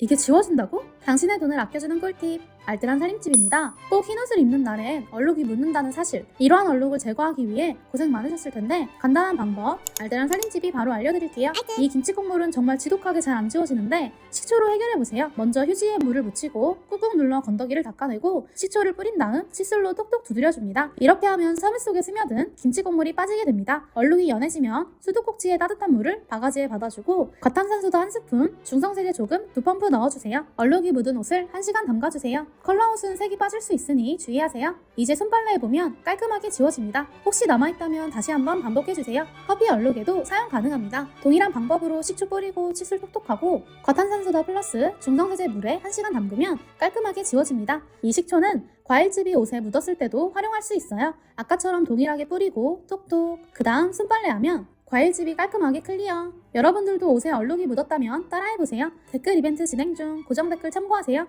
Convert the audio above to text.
이게 지워진다고? 당신의 돈을 아껴주는 꿀팁. 알뜰한 살림집입니다. 꼭 흰옷을 입는 날엔 얼룩이 묻는다는 사실. 이러한 얼룩을 제거하기 위해 고생 많으셨을 텐데 간단한 방법. 알뜰한 살림집이 바로 알려드릴게요. 이 김치 국물은 정말 지독하게 잘 안 지워지는데 식초로 해결해보세요. 먼저 휴지에 물을 묻히고 꾹꾹 눌러 건더기를 닦아내고 식초를 뿌린 다음 칫솔로 똑똑 두드려줍니다. 이렇게 하면 섬유 속에 스며든 김치 국물이 빠지게 됩니다. 얼룩이 연해지면 수도꼭지에 따뜻한 물을 바가지에 받아주고 과탄산소도 한 스푼, 중성세제 조금 두 펌프 넣어주세요. 얼룩이 묻은 옷을 1시간 담가주세요. 컬러 옷은 색이 빠질 수 있으니 주의하세요. 이제 손빨래 해보면 깔끔하게 지워집니다. 혹시 남아있다면 다시 한번 반복해주세요. 커피 얼룩에도 사용 가능합니다. 동일한 방법으로 식초 뿌리고 칫솔 톡톡하고 과탄산소다 플러스 중성세제 물에 1시간 담그면 깔끔하게 지워집니다. 이 식초는 과일즙이 옷에 묻었을 때도 활용할 수 있어요. 아까처럼 동일하게 뿌리고 톡톡 그 다음 손빨래하면 과일즙이 깔끔하게 클리어. 여러분들도 옷에 얼룩이 묻었다면 따라해보세요. 댓글 이벤트 진행 중 고정 댓글 참고하세요.